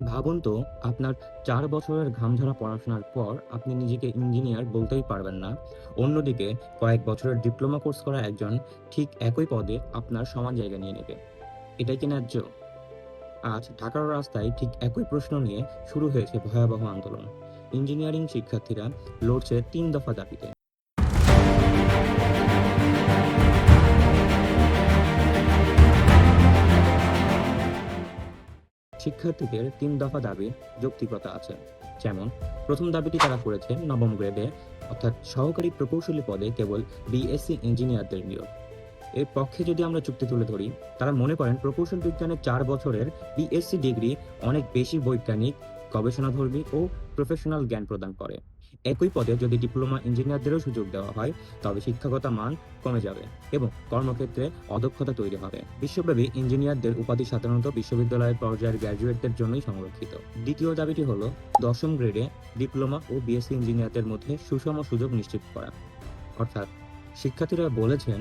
ভাবুন তো, আপনার চার বছরের ঘামঝরা পড়াশোনার পর আপনি নিজেকে ইঞ্জিনিয়ার বলতেই পারবেন না। অন্যদিকে, কয়েক বছরের ডিপ্লোমা কোর্স করা একজন ঠিক একই পদে আপনার সমান জায়গা নিয়ে নেবে। এটাই কি ন্যায্য? আজ ঢাকার রাস্তায় ঠিক একই প্রশ্ন নিয়ে শুরু হয়েছে ভয়াবহ আন্দোলন। ইঞ্জিনিয়ারিং শিক্ষার্থীরা লড়ছে তিন দফা দাবিতে। শিক্ষার্থীদের তিন দফা দাবির যৌক্তিকতা আছে। যেমন, প্রথম দাবিটি তারা করেছে নবম গ্রেডে অর্থাৎ সহকারী প্রকৌশলী পদে কেবল বিএসসি ইঞ্জিনিয়ারদের নিয়োগ। এর পক্ষে যদি আমরা চুক্তি তুলে ধরি, তারা মনে করেন প্রকৌশল বিজ্ঞানের চার বছরের বিএসসি ডিগ্রি অনেক বেশি বৈজ্ঞানিক, গবেষণাধর্মী ও প্রফেশনাল জ্ঞান প্রদান করে। একই পদে যদি ডিপ্লোমা ইঞ্জিনিয়ারদেরও সুযোগ দেওয়া হয়, তবে শিক্ষাগত মান কমে যাবে এবং কর্মক্ষেত্রে অদক্ষতা তৈরি হবে। বিশ্বব্যাপী ইঞ্জিনিয়ারদের উপাধি সাধারণত বিশ্ববিদ্যালয় পর্যায়ের গ্র্যাজুয়েটদের জন্যই সংরক্ষিত। দ্বিতীয় দাবিটি হল দশম গ্রেডে ডিপ্লোমা ও বিএসসি ইঞ্জিনিয়ারদের মধ্যে সুষম সুযোগ নিশ্চিত করা। অর্থাৎ শিক্ষার্থীরা বলেছেন,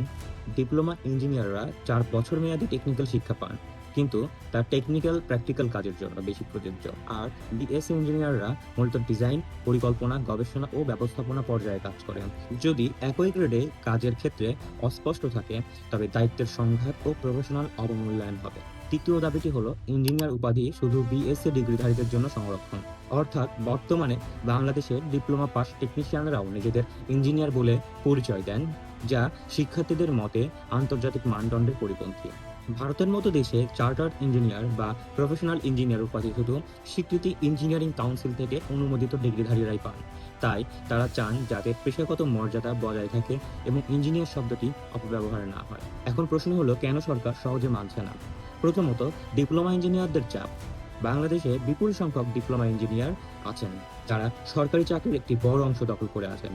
ডিপ্লোমা ইঞ্জিনিয়াররা চার বছর মেয়াদী টেকনিক্যাল শিক্ষা পান, কিন্তু তা টেকনিক্যাল প্র্যাকটিক্যাল কাজের জন্য বেশি প্রযোজ্য। আর বিএসসি ইঞ্জিনিয়াররা মূলত ডিজাইন, পরিকল্পনা, গবেষণা ও ব্যবস্থাপনা পর্যায়ে কাজ করেন। যদি একই গ্রেডে কাজের ক্ষেত্রে অস্পষ্ট থাকে, তবে দায়িত্বের সংঘাত ও প্রফেশনাল অবমূল্যায়ন হবে। তৃতীয় দাবিটি হলো ইঞ্জিনিয়ার উপাধি শুধু বিএসসি ডিগ্রিধারীদের জন্য সংরক্ষণ। অর্থাৎ বর্তমানে বাংলাদেশের ডিপ্লোমা পাস টেকনিশিয়ানরাও নিজেদের ইঞ্জিনিয়ার বলে পরিচয় দেন, যা শিক্ষার্থীদের মতে আন্তর্জাতিক মানদণ্ডের পরিপন্থী। ভারতের মতো দেশে চার্টার্ড ইঞ্জিনিয়ার বা প্রফেশনাল ইঞ্জিনিয়ার উপাধি শুধু স্বীকৃতি ইঞ্জিনিয়ারিং কাউন্সিল থেকে অনুমোদিত ডিগ্রিধারীরাই পান। তাই তারা চান যাতে পেশাগত মর্যাদা বজায় থাকে এবং ইঞ্জিনিয়ার শব্দটি অপব্যবহার না হয়। এখন প্রশ্ন হলো কেন সরকার সহজে মানছে না? প্রথমত, ডিপ্লোমা ইঞ্জিনিয়ারদের চাপ। বাংলাদেশে বিপুল সংখ্যক ডিপ্লোমা ইঞ্জিনিয়ার আছেন, যারা সরকারি চাকরির একটি বড় অংশ দখল করে আছেন।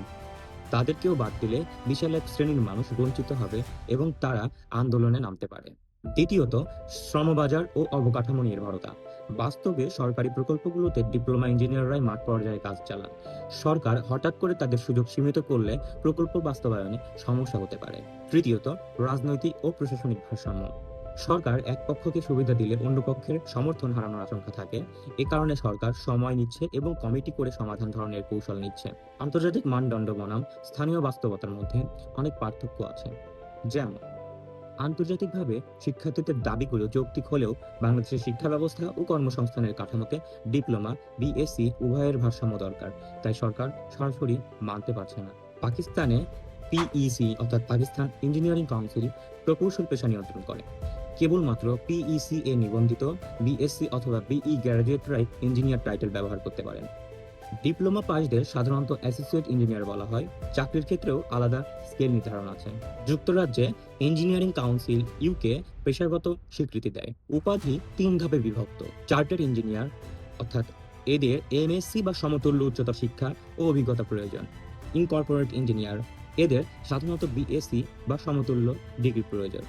তাদেরকেও বাদ দিলে বিশাল এক শ্রেণির মানুষ বঞ্চিত হবে এবং তারা আন্দোলনে নামতে পারে। দ্বিতীয়ত, শ্রমবাজার ও অবকাঠামো নির্ভরতা। বাস্তবে সরকারি প্রকল্পগুলোতে ডিপ্লোমা ইঞ্জিনিয়াররাই মাঠ পর্যায়ে কাজ চালান। সরকার হঠাৎ করে তাদের সুযোগ সীমিত করলে প্রকল্প বাস্তবায়নে সমস্যা হতে পারে। তৃতীয়ত, রাজনৈতিক ও প্রশাসনিক ভারসাম্য। সরকার এক পক্ষকে সুবিধা দিলে অন্য পক্ষের সমর্থন হারানোর আশঙ্কা থাকে। এ কারণে সরকার সময় নিচ্ছে এবং কমিটি করে সমাধান ধরনের কৌশল নিচ্ছে। আন্তর্জাতিক মানদণ্ড বনাম স্থানীয় বাস্তবতার মধ্যে অনেক পার্থক্য আছে। যেমন, আন্তর্জাতিকভাবে শিক্ষার্থীদের দাবিগুলো যৌক্তিক হলেও বাংলাদেশের শিক্ষা ব্যবস্থা ও কর্মসংস্থানের কাঠামোতে ডিপ্লোমা, বিএসসি উভয়ের ভারসাম্য দরকার। তাই সরকার সরাসরি মানতে পারছে না। পাকিস্তানে পিইসি অর্থাৎ পাকিস্তান ইঞ্জিনিয়ারিং কাউন্সিল প্রকৌশল পেশা নিয়ন্ত্রণ করে। কেবলমাত্র পিইসি-এ নিবন্ধিত বিএসসি অথবা বিই গ্র্যাজুয়েটরাই ইঞ্জিনিয়ার টাইটেল ব্যবহার করতে পারেন। ডিপ্লোমা পাসদের সাধারণত অ্যাসোসিয়েট ইঞ্জিনিয়ার বলা হয়। চাকরির ক্ষেত্রেও আলাদা স্কেল নির্ধারণ আছে। যুক্তরাজ্যে ইঞ্জিনিয়ারিং কাউন্সিল ইউকে পেশাগত স্বীকৃতি দেয়। উপাধি তিন ধাপে বিভক্ত। চার্টার্ড ইঞ্জিনিয়ার, অর্থাৎ এদের এমএসসি বা সমতুল্য উচ্চতর শিক্ষা ও অভিজ্ঞতা প্রয়োজন। ইনকর্পোরেট ইঞ্জিনিয়ার, এদের সাধারণত বিএসসি বা সমতুল্য ডিগ্রি প্রয়োজন।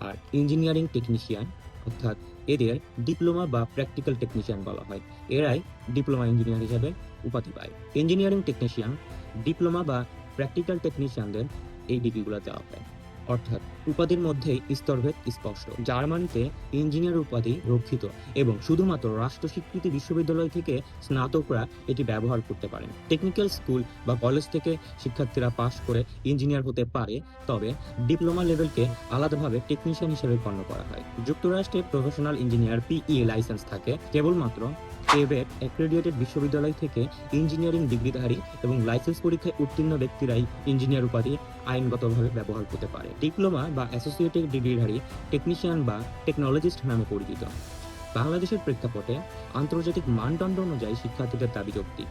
আর ইঞ্জিনিয়ারিং টেকনিশিয়ান অর্থাৎ এদের ডিপ্লোমা বা প্র্যাকটিক্যাল টেকনিশিয়ান বলা হয়। এরাই ডিপ্লোমা ইঞ্জিনিয়ার হিসাবে উপাধি পায়। ইঞ্জিনিয়ারিং টেকনিশিয়ান, ডিপ্লোমা বা প্র্যাকটিক্যাল টেকনিশিয়ানদের এই ডিগ্রিগুলো দেওয়া হয়। অর্থাৎ উপাধির মধ্যেই স্তরভেদ স্পষ্ট। জার্মানিতে ইঞ্জিনিয়ার উপাধি রক্ষিত এবং শুধুমাত্র রাষ্ট্র স্বীকৃত বিশ্ববিদ্যালয় থেকে স্নাতকরা এটি ব্যবহার করতে পারেন। টেকনিক্যাল স্কুল বা কলেজ থেকে শিক্ষার্থীরা পাশ করে ইঞ্জিনিয়ার হতে পারে, তবে ডিপ্লোমা লেভেলকে আলাদাভাবে টেকনিশিয়ান হিসেবে গণ্য করা হয়। যুক্তরাষ্ট্রে প্রফেশনাল ইঞ্জিনিয়ার পিই লাইসেন্স থাকে কেবলমাত্র কেবেক অ্যাক্রেডিয়েটেড বিশ্ববিদ্যালয় থেকে ইঞ্জিনিয়ারিং ডিগ্রিধারী এবং লাইসেন্স পরীক্ষায় উত্তীর্ণ ব্যক্তিরাই ইঞ্জিনিয়ার উপাধি আইনগতভাবে ব্যবহার করতে পারে। ডিপ্লোমা বা অ্যাসোসিয়েটেড ডিগ্রিধারী টেকনিশিয়ান বা টেকনোলজিস্ট নামে পরিচিত। বাংলাদেশের প্রেক্ষাপটে আন্তর্জাতিক মানদণ্ড অনুযায়ী শিক্ষার্থীদের দাবি যৌক্তিক।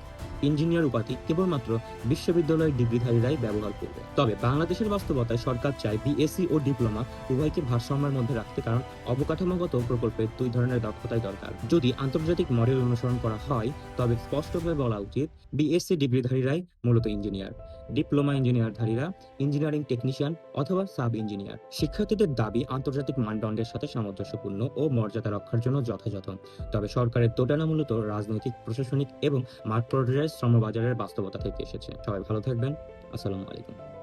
ইঞ্জিনিয়ার উপাধি কেবলমাত্র বিশ্ববিদ্যালয়ের ডিগ্রিধারীরাই ব্যবহার করবে। তবে বাংলাদেশের বাস্তবতায় সরকার চায় বিএসসি ও ডিপ্লোমা উভয়কে ভারসাম্যের মধ্যে রাখতে কারণ অবকাঠামোগত প্রকল্পে দুই ধরনের দক্ষতাই দরকার। যদি আন্তর্জাতিক মডেল অনুসরণ করা হয়, তবে স্পষ্টভাবে বলা উচিত বিএসসি ডিগ্রিধারীরাই মূলত ইঞ্জিনিয়ার। ডিপ্লোমা ইঞ্জিনিয়ারধারীরা ইঞ্জিনিয়ারিং টেকনিশিয়ান অথবা সাব ইঞ্জিনিয়ার। শিক্ষার্থীদের দাবি আন্তর্জাতিক মানদণ্ডের সাথে সামঞ্জস্যপূর্ণ ও মর্যাদা রক্ষার জন্য যথাযথ। তবে সরকারের দোটানা মূলত রাজনৈতিক, প্রশাসনিক এবং মাঠ পর্যায়ের শ্রমবাজারের বাস্তবতা থেকে এসেছে। সবাই ভালো থাকবেন। আসসালামু আলাইকুম।